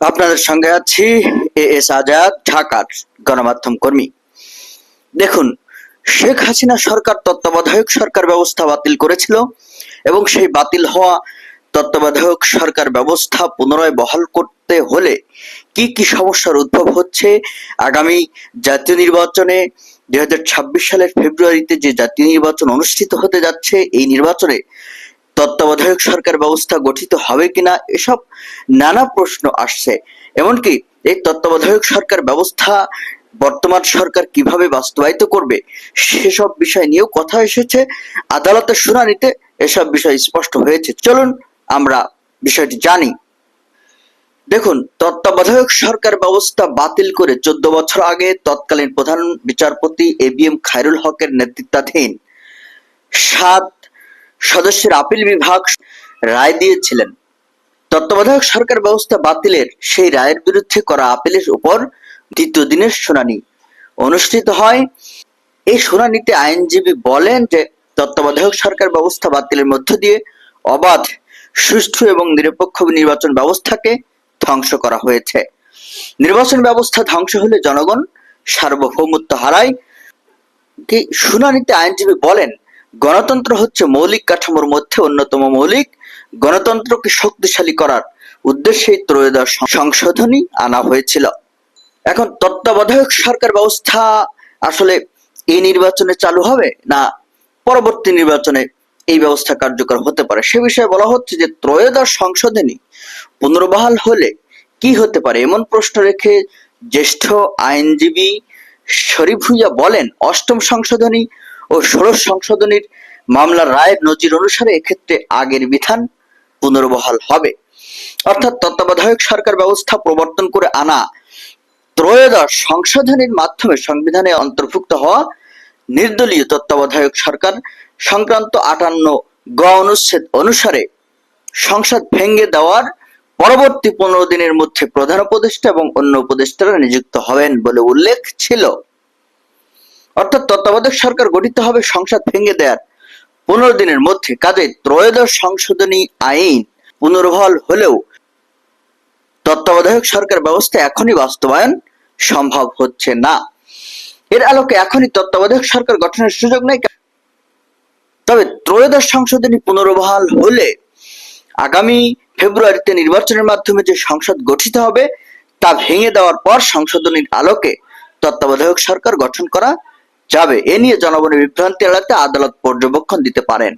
আপনাদের সঙ্গে আছি এ এস আজাদ, ঢাকার গণমাধ্যম কর্মী। দেখুন, শেখ হাসিনা সরকার তত্ত্বাবধায়ক সরকার ব্যবস্থা বাতিল করেছিল এবং সেই বাতিল হওয়া তত্ত্বাবধায়ক সরকার ব্যবস্থা পুনরায় বহাল করতে হলে কি কি সমস্যার উদ্ভব হচ্ছে? আগামী জাতীয় নির্বাচনে দুই হাজার ছাব্বিশ সালের ফেব্রুয়ারিতে যে জাতীয় নির্বাচন অনুষ্ঠিত হতে যাচ্ছে, এই নির্বাচনে তত্ত্বাবধায়ক সরকার ব্যবস্থা গঠিত হবে কিনা এসব নানা প্রশ্ন আসছে। এমনকি এই তত্ত্বাবধায়ক সরকার ব্যবস্থা বর্তমান সরকার কীভাবে বাস্তবায়িত করবে সেসব বিষয় নিয়েও কথা এসেছে। আদালতের শুনানিতে এসব বিষয় স্পষ্ট হয়েছে। চলুন আমরা বিষয়টি জানি। দেখুন, তত্ত্বাবধায়ক সরকার ব্যবস্থা বাতিল করে চোদ্দ বছর আগে তৎকালীন প্রধান বিচারপতি এ বি এম খায়রুল হকের নেতৃত্বাধীন সাত সদস্যের আপিল বিভাগ রায় দিয়েছিলেন। তত্ত্বাবধায়ক সরকার ব্যবস্থা বাতিলের সেই রায়ের বিরুদ্ধে করা আপিলের উপর দ্বিতীয় দিনের শুনানি অনুষ্ঠিত হয়। এই শুনানিতে আইনজীবী বলেন যে, তত্ত্বাবধায়ক সরকার ব্যবস্থা বাতিলের মধ্য দিয়ে অবাধ, সুষ্ঠু এবং নিরপেক্ষ নির্বাচন ব্যবস্থাকে ধ্বংস করা হয়েছে। নির্বাচন ব্যবস্থা ধ্বংস হলে জনগণ সার্বভৌমত্ব হারায়। কি শুনানিতে আইনজীবী বলেন গণতন্ত্র হচ্ছে মৌলিক কাঠামোর মধ্যে অন্যতম মৌলিক। গণতন্ত্রকে শক্তিশালী করার উদ্দেশ্যে ত্রয়োদশ সংশোধনী আনা হয়েছিল। এখন তত্ত্বাবধায়ক সরকার ব্যবস্থা আসলে এই নির্বাচনে চালু হবে না পরবর্তী নির্বাচনে এই ব্যবস্থা কার্যকর হতে পারে? সে বিষয়ে বলা হচ্ছে যে ত্রয়োদশ সংশোধনী পুনর্বহাল হলে কি হতে পারে? এমন প্রশ্ন রেখে জ্যেষ্ঠ আইনজীবী শরীফ ভুইয়া বলেন, অষ্টম সংশোধনী ও ষোড়শ সংশোধনীর মামলার রায়ের নজির অনুসারে এক্ষেত্রে আগের বিধান পুনর্বহাল হবে। অর্থাৎ তত্ত্বাবধায়ক সরকার ব্যবস্থা প্রবর্তন করে আনা ত্রয়োদশ সংশোধনীর মাধ্যমে সংবিধানে অন্তর্ভুক্ত হওয়া নির্দলীয় তত্ত্বাবধায়ক সরকার সংক্রান্ত আটান্ন গ অনুচ্ছেদ অনুসারে সংসদ ভেঙে দেওয়ার পরবর্তী পনেরো দিনের মধ্যে প্রধান উপদেষ্টা এবং অন্য উপদেষ্টারা নিযুক্ত হবেন বলে উল্লেখ ছিল। অর্থাৎ তত্ত্বাবধায়ক সরকার গঠিত হবে সংসদ ভেঙে দেওয়ার পনেরো দিনের মধ্যে কাজে ত্রয়োদশ সংশোধনী আইন পুনর্বহাল হলেও তত্ত্বাবধায়ক সরকার ব্যবস্থা এখনই বাস্তবায়ন সম্ভব হচ্ছে না। এর আলোকে এখনই তত্ত্বাবধায়ক সরকার গঠনের সুযোগ নেই। তবে ত্রয়োদশ সংশোধনী পুনর্বহাল হলে আগামী ফেব্রুয়ারিতে নির্বাচনের মাধ্যমে যে সংসদ গঠিত হবে, তা ভেঙে দেওয়ার পর সংশোধনীর আলোকে তত্ত্বাবধায়ক সরকার গঠন করা যাবে। এ নিয়ে জনগণের বিভ্রান্তি এড়াতে আদালত পর্যবেক্ষণ দিতে পারেন।